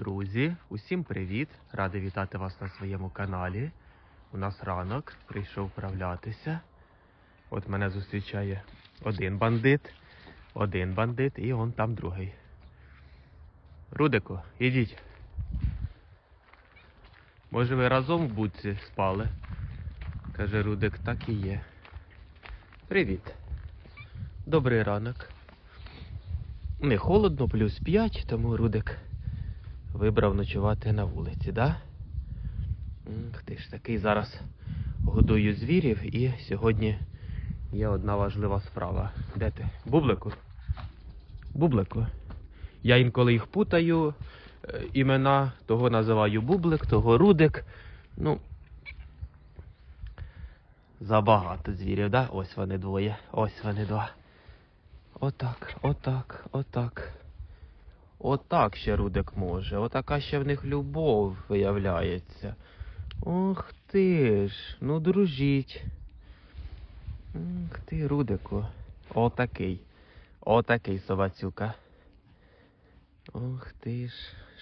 Друзі, усім привіт! Радий вітати вас на своєму каналі. У нас ранок прийшов вправлятися. От мене зустрічає один бандит, один бандит і он там другий. Рудику, ідіть. Може ви разом в будці спали? Каже Рудик, так і є. Привіт. Добрий ранок. Не холодно, плюс 5, тому Рудик вибрав ночувати на вулиці, да? Ти ж такий зараз годую звірів і сьогодні є одна важлива справа. Де ти? Бублику? Бублику. Я інколи їх путаю. е, Імена того називаю Бублик, того Рудик. Ну. Забагато звірів, да? Ось вони двоє. Ось вони два. Отак, отак, отак. Отак ще Рудик може. Отака ще в них любов виявляється. Ох ти ж, ну дружіть. Ох ти, Рудику. Отакий. Отакий собацюка. Ох ти ж,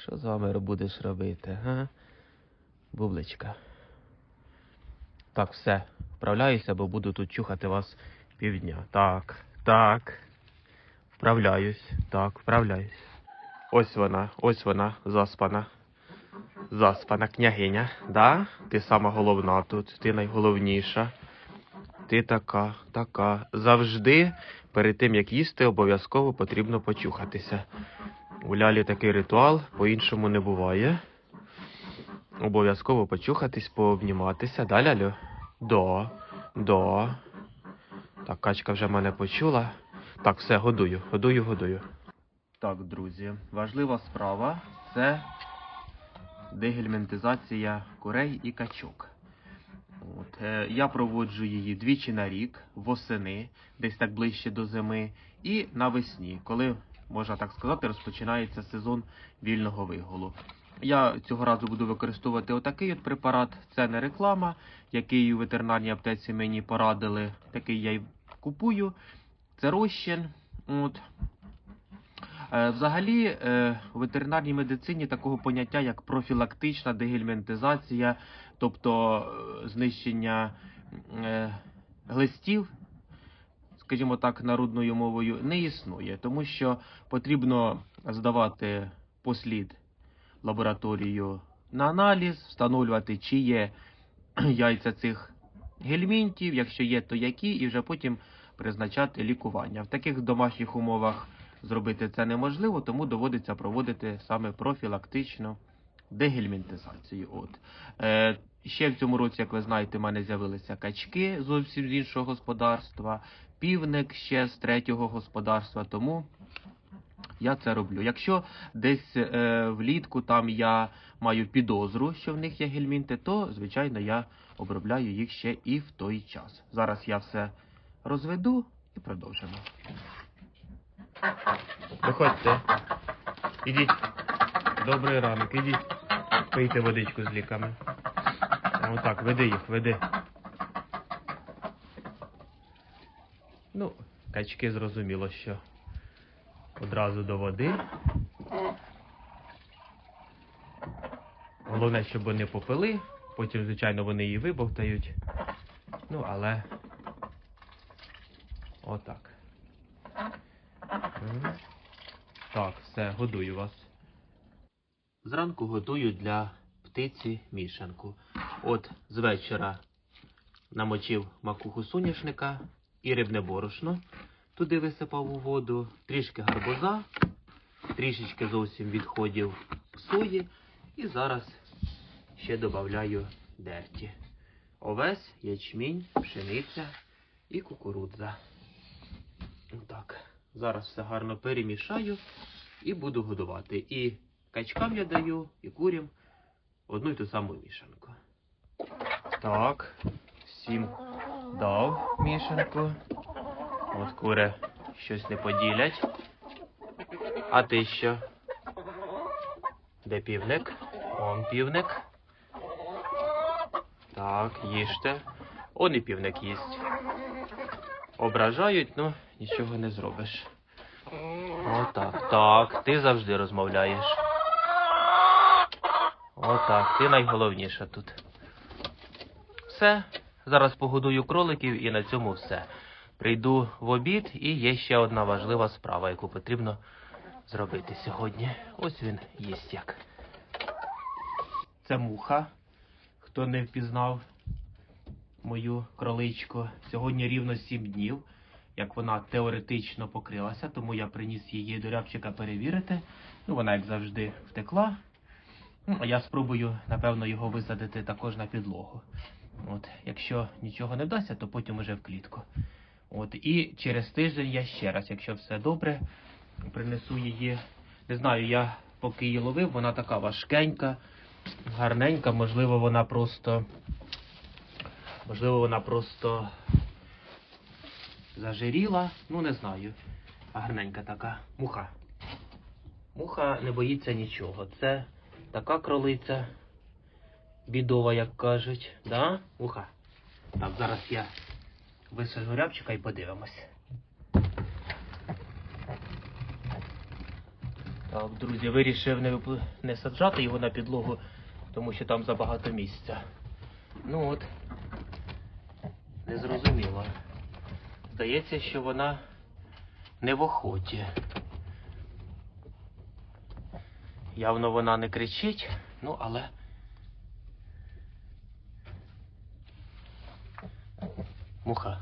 що з вами будеш робити, га? Бубличка. Так, все, вправляюся, бо буду тут чухати вас півдня. Так, так. Вправляюсь, так, вправляюсь. Ось вона, ось вона, заспана. Заспана княгиня, да? Ти сама головна тут, ти найголовніша. Ти така, така. Завжди перед тим як їсти, обов'язково потрібно почухатися. У лялі такий ритуал, по-іншому не буває. Обов'язково почухатись, пообніматися. Да, лялю? Да, да. Так, качка вже мене почула. Так, все, годую, годую, годую. Так, друзі, важлива справа це дегельмінтизація курей і качок. От, е, я проводжу її двічі на рік, восени, десь так ближче до зими, і навесні, коли, можна так сказати, розпочинається сезон вільного виголу. Я цього разу буду використовувати отакий от препарат. Це не реклама, який у ветеринарній аптеці мені порадили. Такий я й купую. Це розчин. От. Е, Взагалі, е, у ветеринарній медицині такого поняття, як профілактична дегельмінтизація, тобто е, знищення глистів, скажімо так, народною мовою, не існує, тому що потрібно здавати послід лабораторію на аналіз, встановлювати, чи є яйця цих гельмінтів, якщо є, то які, і вже потім призначати лікування. В таких домашніх умовах зробити це неможливо, тому доводиться проводити саме профілактичну дегельмінтизацію. От. Е, ще в цьому році, як ви знаєте, в мене з'явилися качки зовсім з іншого господарства, півник ще з третього господарства, тому я це роблю. Якщо десь е, влітку там я маю підозру, що в них є гельмінти, то звичайно я обробляю їх ще і в той час. Зараз я все розведу і продовжимо. Виходьте. Ідіть. Добрий ранок, ідіть. Пийте водичку з ліками. Отак, веди їх, веди. Ну, качки зрозуміло, що одразу до води. Головне, щоб вони попили, потім, звичайно, вони її вибовтають. Ну, але отак. Так, все, годую вас. Зранку готую для птиці мішанку. От з вечора намочив макуху соняшника і рибне борошно. Туди висипав у воду трішки гарбуза, трішечки зовсім відходів сої. І зараз ще додаю дерті. Овес, ячмінь, пшениця і кукурудза. Так, зараз все гарно перемішаю і буду годувати. І качкам я даю, і курям одну й ту саму мішанку. Так, всім дав мішанку. От кури щось не поділять. А ти що? Де півник? Он півник. Так, їжте. Он і півник їсть. Ображають, ну нічого не зробиш. Отак. Так, ти завжди розмовляєш. Отак, ти найголовніша тут. Все. Зараз погодую кроликів і на цьому все. Прийду в обід і є ще одна важлива справа, яку потрібно зробити сьогодні. Ось він їсть як. Це муха. Хто не впізнав мою кроличку. Сьогодні рівно 7 днів, як вона теоретично покрилася, тому я приніс її до рябчика перевірити. Ну, вона, як завжди, втекла. Ну, а я спробую, напевно, його висадити також на підлогу. От, якщо нічого не вдасться, то потім уже в клітку. От, і через тиждень я ще раз, якщо все добре, принесу її. Не знаю, я поки її ловив, вона така важкенька, гарненька, можливо, вона просто. Можливо, вона просто зажиріла, ну не знаю. Гарненька така. Муха. Муха не боїться нічого. Це така кролиця бідова, як кажуть. Да? Муха. Так, зараз я висажу рябчика і подивимось. Так, друзі, вирішив не, не саджати його на підлогу, тому що там забагато місця. Ну от, не зрозуміло. Здається, що вона не в охоті. Явно вона не кричить, ну але. Муха.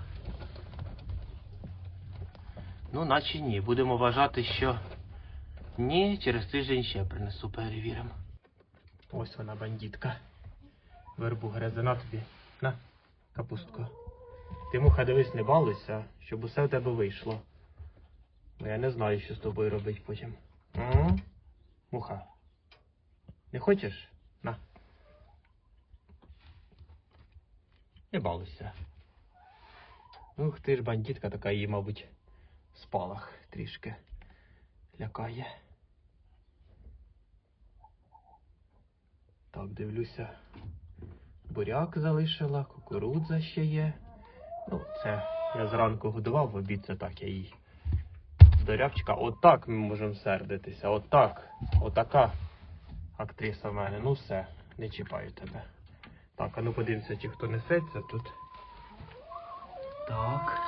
Ну, наче ні. Будемо вважати, що ні, через тиждень ще принесу, перевіримо. Ось вона бандитка. Вербу грезена тобі. На, капустку. Ти, муха, дивись, не балуйся, щоб усе в тебе вийшло. Ну, я не знаю, що з тобою робити потім. М? Муха. Не хочеш? На. Не балуйся. Ух ти ж бандитка така її, мабуть, в спалах трішки лякає. Так, дивлюся. Буряк залишила, кукурудза ще є. Ну, це я зранку годував, в обід це так я їй. До рябчика. Отак ми можемо сердитися. Отак. Отака актриса в мене. Ну все, не чіпаю тебе. Так, а ну подивимося, чи хто несеться тут. Так.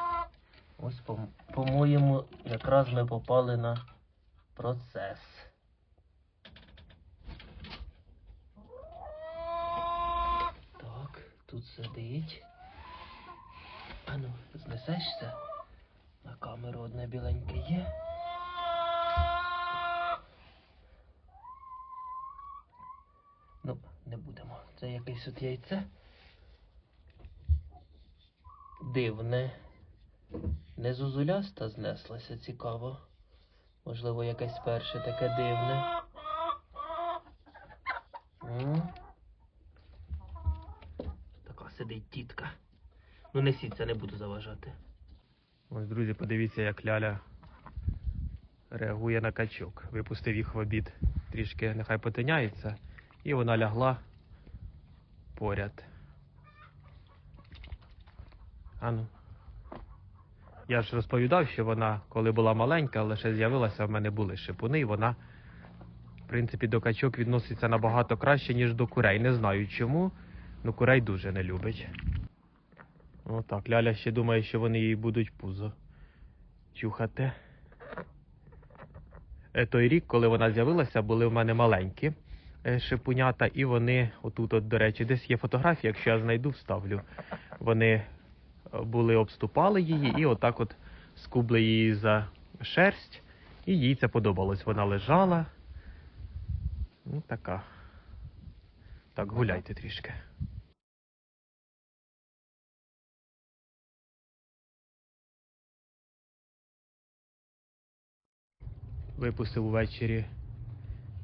Ось, по- по-моєму, якраз ми попали на процес. Так, тут сидить. Ану, знесешся? На камеру одне біленьке є. Ну, не будемо. Це якесь от яйце. Дивне. Не зозуляста знеслася, цікаво. Можливо, якесь перше таке дивне. Така сидить тітка. Ну несіться, не буду заважати. Ось, друзі, подивіться, як Ляля реагує на качок. Випустив їх в обід. Трішки нехай потиняється. І вона лягла поряд. Ану. Я ж розповідав, що вона, коли була маленька, лише з'явилася, в мене були шипуни, і вона, в принципі, до качок відноситься набагато краще, ніж до курей. Не знаю чому, але курей дуже не любить. Отак, Ляля ще думає, що вони їй будуть пузо чухати. Е, Той рік, коли вона з'явилася, були в мене маленькі е, шипунята, і вони, отут, от, до речі, десь є фотографія, якщо я знайду, вставлю. Вони е, були, обступали її і отак от скубли її за шерсть, і їй це подобалось. Вона лежала. Ну, така. Так, гуляйте трішки. Випустив увечері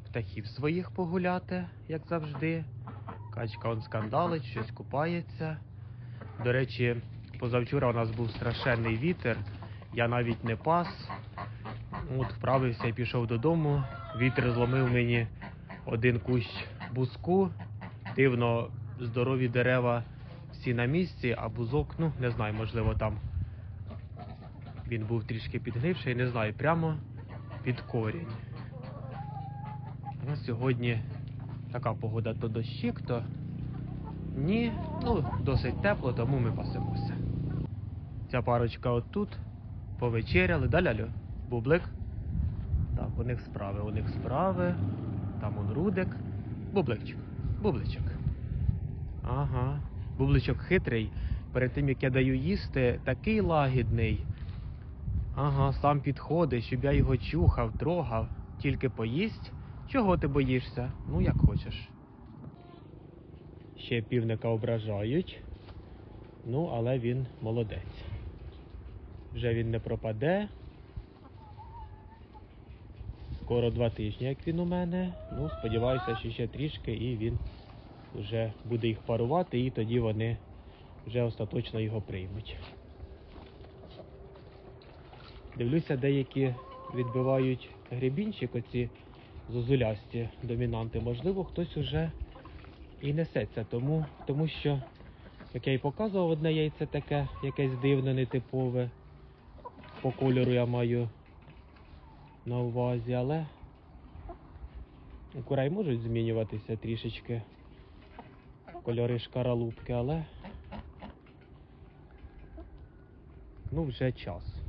птахів своїх погуляти, як завжди. Качка он скандалить, щось купається. До речі, позавчора у нас був страшенний вітер. Я навіть не пас. От вправився і пішов додому. Вітер зломив мені один кущ бузку. Дивно, здорові дерева всі на місці, а бузок, ну не знаю, можливо, там він був трішки підгнивший, не знаю, прямо під корінь. Ну, сьогодні Така погода то дощик, то ні. Ну, досить тепло, тому ми пасемося. Ця парочка отут повечеряли. Да, лялю? Бублик? Так, у них справи, у них справи. Там он рудик. Бубличок. Бубличок. Ага. Бубличок хитрий. Перед тим як я даю їсти, такий лагідний. Ага, сам підходить, щоб я його чухав, трогав, тільки поїсть. Чого ти боїшся? Ну, як хочеш. Ще півника ображають. Ну, але він молодець. Вже він не пропаде. Скоро два тижні, як він у мене. Ну, сподіваюся, що ще трішки і він вже буде їх парувати, і тоді вони вже остаточно його приймуть. Дивлюся, деякі відбивають гребінчик, оці зозулясті домінанти. Можливо, хтось уже і несеться, тому, тому що, як я і показував, одне яйце таке, якесь дивне, нетипове. По кольору я маю на увазі, але у курей можуть змінюватися трішечки кольори шкаралупки, але ну вже час.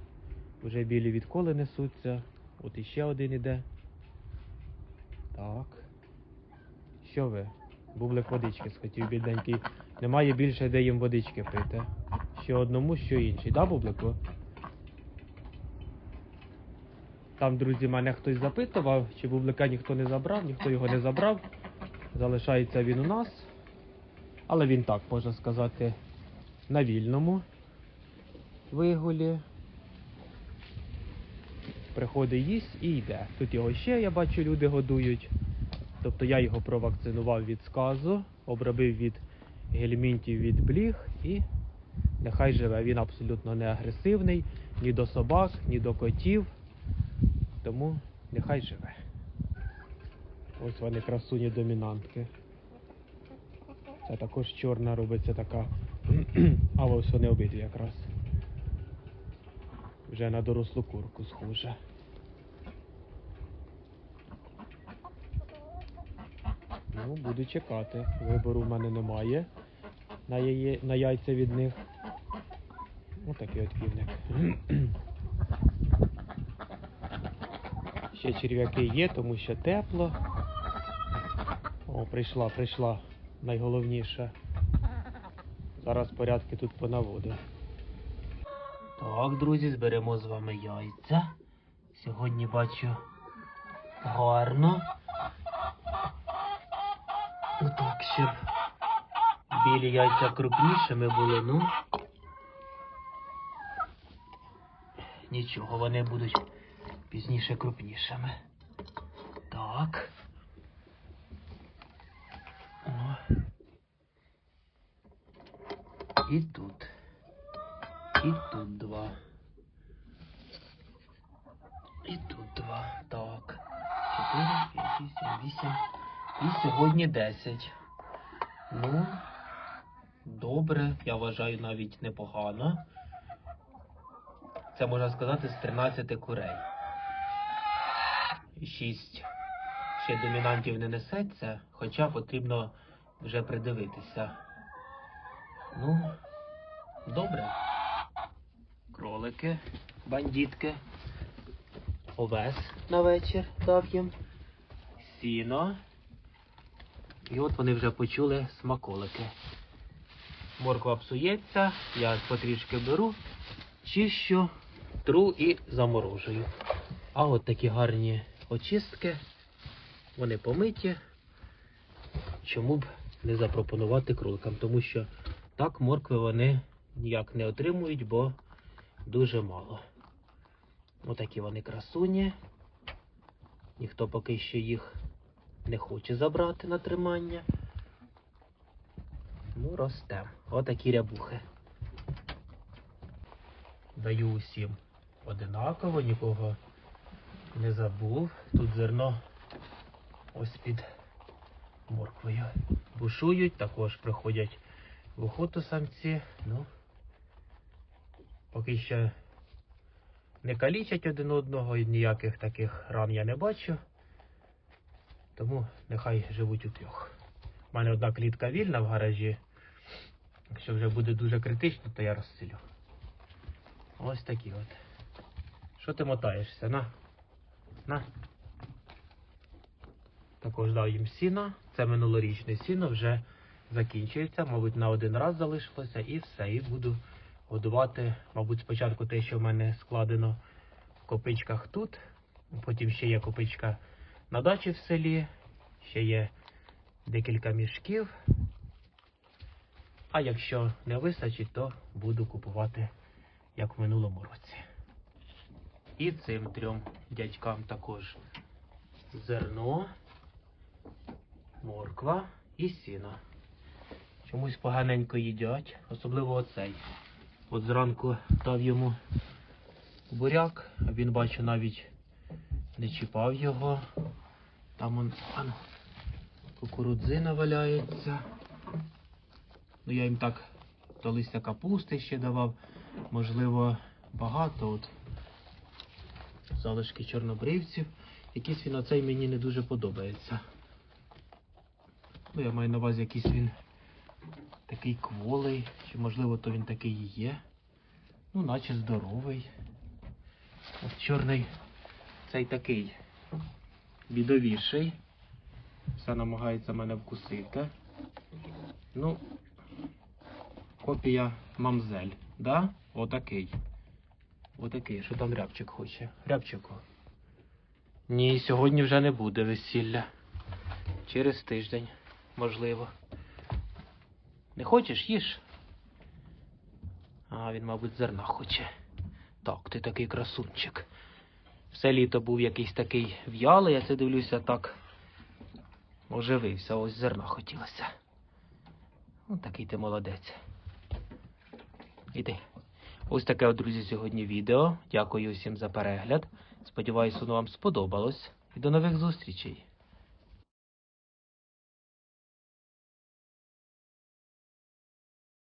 Вже білі відколи несуться. От іще один іде. Так. Що ви? Бублик водички схотів, бідненький. Немає більше де їм водички пити. Що одному, що інший. Да, Бублику? Там, друзі, мене хтось запитував, чи бублика ніхто не забрав, ніхто його не забрав. Залишається він у нас. Але він так, можна сказати, на вільному вигулі. Приходить їсть і йде. Тут його ще, я бачу, люди годують. Тобто я його провакцинував від сказу, обробив від гельмінтів від бліг і нехай живе. Він абсолютно не агресивний ні до собак, ні до котів. Тому нехай живе. Ось вони красуні домінантки. Це також чорна робиться така. А ось вони обидві якраз. Вже на дорослу курку схоже. Ну, буду чекати. Вибору в мене немає. На, яє... на яйця від них. Отакий от півник. Ще черв'яки є, тому що тепло. О, прийшла, прийшла. Найголовніше. Зараз порядки тут понаводу. Так, друзі, зберемо з вами яйця. Сьогодні бачу гарно. Отак, щоб білі яйця крупнішими були, ну. Нічого, вони будуть пізніше крупнішими. Так. О. І тут. Сьогодні десять. Ну, добре, я вважаю навіть непогано. Це можна сказати з 13 курей. Шість ще домінантів не несеться, хоча потрібно вже придивитися. Ну, добре. Кролики, бандітки. Овес на вечір дав їм. Сіно. І от вони вже почули смаколики. Морква псується, я потрішки беру, чищу, тру і заморожую. А от такі гарні очистки, вони помиті. Чому б не запропонувати кроликам? Тому що так моркви вони ніяк не отримують, бо дуже мало. Отакі вони красуні. Ніхто поки що їх не хоче забрати на тримання. Ну, ростем. Отакі рябухи. Даю усім одинаково, нікого не забув. Тут зерно ось під морквою. Бушують, також приходять в охоту самці. Ну, поки що не калічать один одного і ніяких таких ран я не бачу. Тому нехай живуть у трьох. У мене одна клітка вільна в гаражі. Якщо вже буде дуже критично, то я розселю. Ось такі от. Що ти мотаєшся? На. На. Також дав їм сіна. Це минулорічне сіно вже закінчується. Мабуть, на один раз залишилося і все. І буду годувати, мабуть, спочатку те, що в мене складено в копичках тут. Потім ще є копичка на дачі в селі. Ще є декілька мішків. А якщо не вистачить, то буду купувати, як в минулому році. І цим трьом дядькам також зерно, морква і сіно. Чомусь поганенько їдять, особливо оцей. От зранку дав йому буряк, він бачу навіть не чіпав його. Там он, ано, кукурудзина валяється. Ну я їм так то листя капусти ще давав. Можливо, багато от залишки чорнобривців. Якийсь він оцей мені не дуже подобається. Ну, я маю на увазі якийсь він такий кволий, чи можливо то він такий і є. Ну, наче здоровий. От чорний цей такий бідовіший. Все намагається мене вкусити. Ну, копія мамзель, да? Отакий. Отакий, що там рябчик хоче. Рябчику. Ні, сьогодні вже не буде весілля. Через тиждень, можливо. Не хочеш, їж? А, він, мабуть, зерна хоче. Так, ти такий красунчик. Все літо був якийсь такий в'ялий, я це дивлюся так. Оживився, ось зерна хотілося. Ось такий ти молодець. Іди. Ось таке, друзі, сьогодні відео. Дякую всім за перегляд. Сподіваюсь, воно вам сподобалось. І до нових зустрічей.